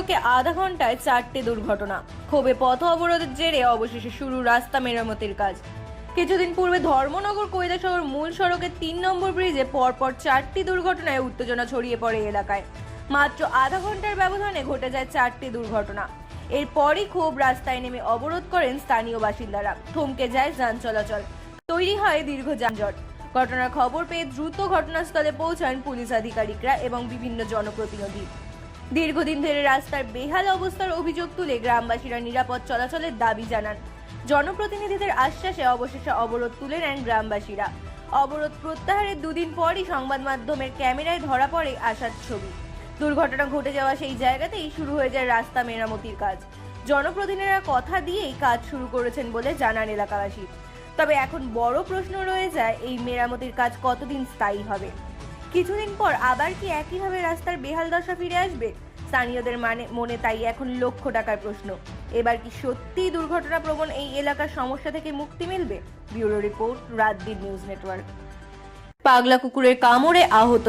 সড়কে আধা ঘন্টায় চারটে দুর্ঘটনা। ক্ষোভে পথ অবরোধের জেরে অবশেষে শুরু রাস্তা মেরামতির কাজ। কিছুদিন পূর্বে ধর্মনগর কৈলাসহর মূল সড়কের তিন নম্বর ব্রিজে পরপর চারটি দুর্ঘটনায় উত্তেজনা ছড়িয়ে পড়ে এলাকায়। মাত্র আধা ঘণ্টার ব্যবধানে ঘটে যায় চারটি দুর্ঘটনা। এরপরই ক্ষোভ রাস্তায় নেমে অবরোধ করেন স্থানীয় বাসিন্দারা। থমকে যায় যান চলাচল। তৈরি হয় দীর্ঘ যানজট। ঘটনার খবর পেয়ে দ্রুত ঘটনাস্থলে পৌঁছান পুলিশ আধিকারিকরা এবং বিভিন্ন জনপ্রতিনিধি। দীর্ঘদিন ধরে রাস্তার বেহাল অবস্থার অভিযোগ তুলে গ্রামবাসীরা নিরাপদ চলাচলের দাবি জানান। জনপ্রতিনিধিদের আশ্বাসে অবশেষে অবরোধ তুলে নেন গ্রামবাসীরা। অবরোধ প্রত্যাহারের দুদিন পরই সংবাদ মাধ্যমের ক্যামেরায় ধরা পড়ে আসার ছবি। দুর্ঘটনা ঘটে যাওয়া সেই জায়গাতেই শুরু হয়ে যায় রাস্তা মেরামতির কাজ। জনপ্রতিনিধিরা কথা দিয়েই কাজ শুরু করেছেন বলে জানান এলাকাবাসী। তবে এখন বড় প্রশ্ন রয়ে যায়, এই মেরামতির কাজ কতদিন স্থায়ী হবে? কিছুদিন পর আবার কি একইভাবে রাস্তার বেহাল দশা ফিরে আসবে? স্থানীয়দের মানে মনে তাই এখন লক্ষ টাকার প্রশ্ন। এবার কি সত্যি দুর্ঘটনা প্রবণ এই এলাকার সমস্যা থেকে মুক্তি মিলবে? Bureau report Rajdwip news network. পাগলা কুকুরের কামড়ে আহত